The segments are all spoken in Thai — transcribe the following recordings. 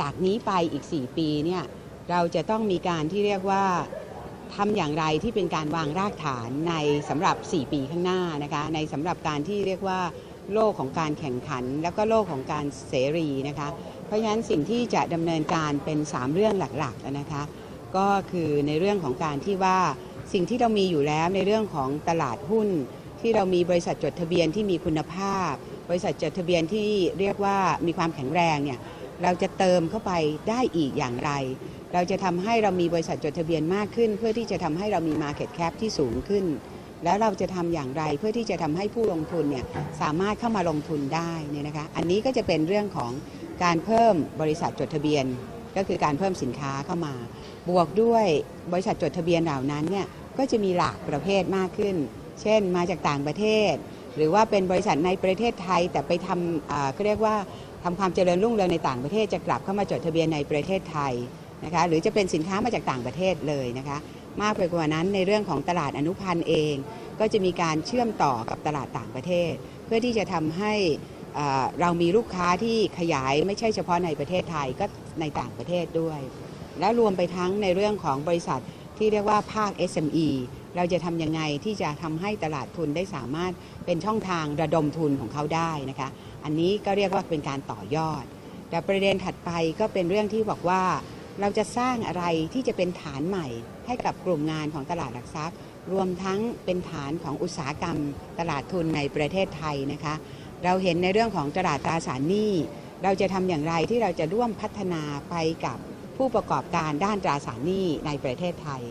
จากนี้ไปอีก 4 ปีเนี่ยเราจะต้องมีการที่เรียกว่าทำอย่างไรที่เป็นการวางรากฐานในสำหรับ 4 ปีข้างหน้านะคะในสำหรับการที่เรียกว่าโลกของการแข่งขัน แล้วก็โลกของการเสรีนะคะเพราะฉะนั้นสิ่งที่จะดำเนินการเป็น 3 เรื่องหลักๆนะคะก็คือในเรื่องของการที่ว่าสิ่งที่เรามีอยู่แล้วในเรื่องของตลาดหุ้น ที่เรามีบริษัทจดทะเบียนที่มีคุณภาพ บริษัทจดทะเบียนที่เรียกว่ามีความแข็งแรงเนี่ย เราจะเติมเข้าไปได้อีกอย่างไร เราจะทำให้เรามีบริษัทจดทะเบียนมากขึ้น เพื่อที่จะทำให้เรามี Market Cap ที่สูงขึ้น แล้วเราจะทำอย่างไรเพื่อที่จะทำให้ผู้ลงทุนเนี่ยสามารถเข้ามาลงทุนได้เนี่ยนะคะ อันนี้ก็จะเป็นเรื่องของการเพิ่มบริษัทจดทะเบียน ก็คือการเพิ่มสินค้าเข้ามา บวกด้วยบริษัทจดทะเบียนเหล่านั้นเนี่ยก็จะมีหลากประเภทมากขึ้น เช่น มาจากต่างประเทศ หรือว่าเป็นบริษัทในประเทศไทยแต่ไปทำเขาเรียกว่าทำความเจริญรุ่งเรืองในต่างประเทศจะกลับเข้ามาจดทะเบียนในประเทศไทยนะคะหรือจะเป็นสินค้ามาจากต่างประเทศเลยนะคะมากไปกว่านั้นในเรื่องของตลาดอนุพันธ์เอง ก็จะมีการเชื่อมต่อกับตลาดต่างประเทศ เพื่อที่จะทำให้เรามีลูกค้าที่ขยายไม่ใช่เฉพาะในประเทศไทยก็ในต่างประเทศด้วย และรวมไปทั้งในเรื่องของบริษัทที่เรียกว่าภาค SME เราจะทำยังไงที่จะทำให้ตลาดทุนได้สามารถเป็นช่องทางระดมทุนของเขาได้นะคะ อันนี้ก็เรียกว่าเป็นการต่อยอด แต่ประเด็นถัดไปก็เป็นเรื่องที่บอกว่า เราจะสร้างอะไรที่จะเป็นฐานใหม่ ให้กับกลุ่มงานของตลาดหลักทรัพย์ รวมทั้งเป็นฐานของอุตสาหกรรม ตลาดทุนในประเทศไทยนะคะ เราเห็นในเรื่องของตลาดตราสารหนี้เราจะทำอย่างไรที่เราจะร่วมพัฒนาไปกับผู้ประกอบการด้านตราสารหนี้ในประเทศไทย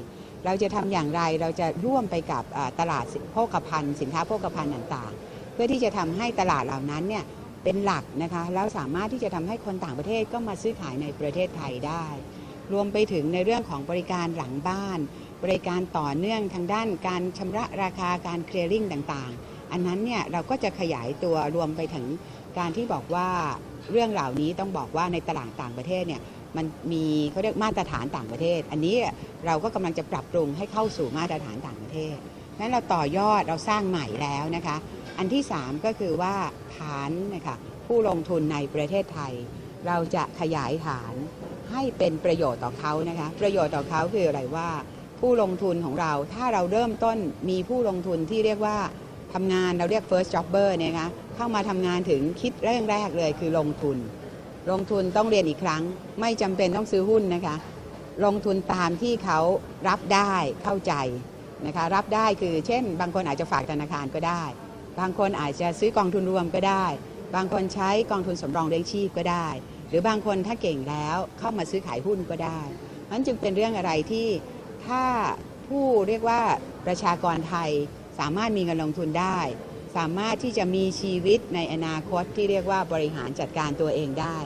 เราจะทำอย่างไรเราจะร่วมไปกับตลาดโภคภัณฑ์สินค้าโภคภัณฑ์ต่างๆ เพื่อที่จะทำให้ตลาดเหล่านั้นเนี่ยเป็นหลักนะคะแล้วสามารถที่จะทำให้คนต่างประเทศก็มาซื้อขายในประเทศไทยได้ รวมไปถึงในเรื่องของบริการหลังบ้าน บริการต่อเนื่องทางด้านการชำระราคาการเคลียร์ริงต่างๆ อันนั้นเนี่ยเราก็จะขยายตัวรวมไปถึงการที่บอกว่าเรื่องเหล่านี้ต้องบอกว่าในตลาดต่างประเทศเนี่ย มันมีเขาเรียกมาตรฐานต่างประเทศ อันนี้เราก็กำลังจะปรับปรุงให้เข้าสู่มาตรฐานต่างประเทศนั้นเราต่อยอดเราสร้างใหม่แล้วนะคะ อันที่ 3 ก็คือว่าฐานนะคะผู้ลงทุนในประเทศไทย เราจะขยายฐานให้เป็นประโยชน์ต่อเขานะคะ ประโยชน์ต่อเขาคืออะไรว่า ผู้ลงทุนของเราถ้าเราเริ่มต้นมีผู้ลงทุนที่เรียกว่าทำงานเราเรียก first jobber เนี่ยนะคะเข้ามาทำงานถึงคิดเรื่องแรกเลยคือลงทุน ลงทุนต้องเรียนอีกครั้ง ไม่จำเป็นต้องซื้อหุ้นนะคะ ลงทุนตามที่เขารับได้เข้าใจนะคะ รับได้คือ เช่น บางคนอาจจะฝากธนาคารก็ได้ บางคนอาจจะซื้อกองทุนรวมก็ได้ บางคนใช้กองทุนสำรองเลี้ยงชีพก็ได้ หรือบางคนถ้าเก่งแล้วเข้ามาซื้อขายหุ้นก็ได้นั้นจึงเป็นเรื่องอะไรที่ถ้าผู้เรียกว่าประชากรไทยสามารถมีเงินลงทุนได้ สามารถที่จะมีชีวิตในอนาคตที่เรียกว่าบริหารจัดการตัวเองได้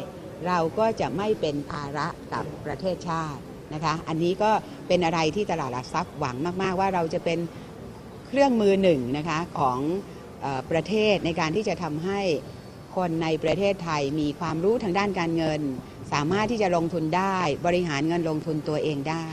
เราก็จะไม่เป็นภาระกับประเทศชาตินะคะ อันนี้ก็เป็นอะไรที่ตลาดหลักทรัพย์หวังมาก ๆ ว่าเราจะเป็นเครื่องมือหนึ่งนะคะของอประเทศในการที่จะทำให้คนในประเทศไทยมีความรู้ทางด้านการเงิน สามารถที่จะลงทุนได้ บริหารเงินลงทุนตัวเองได้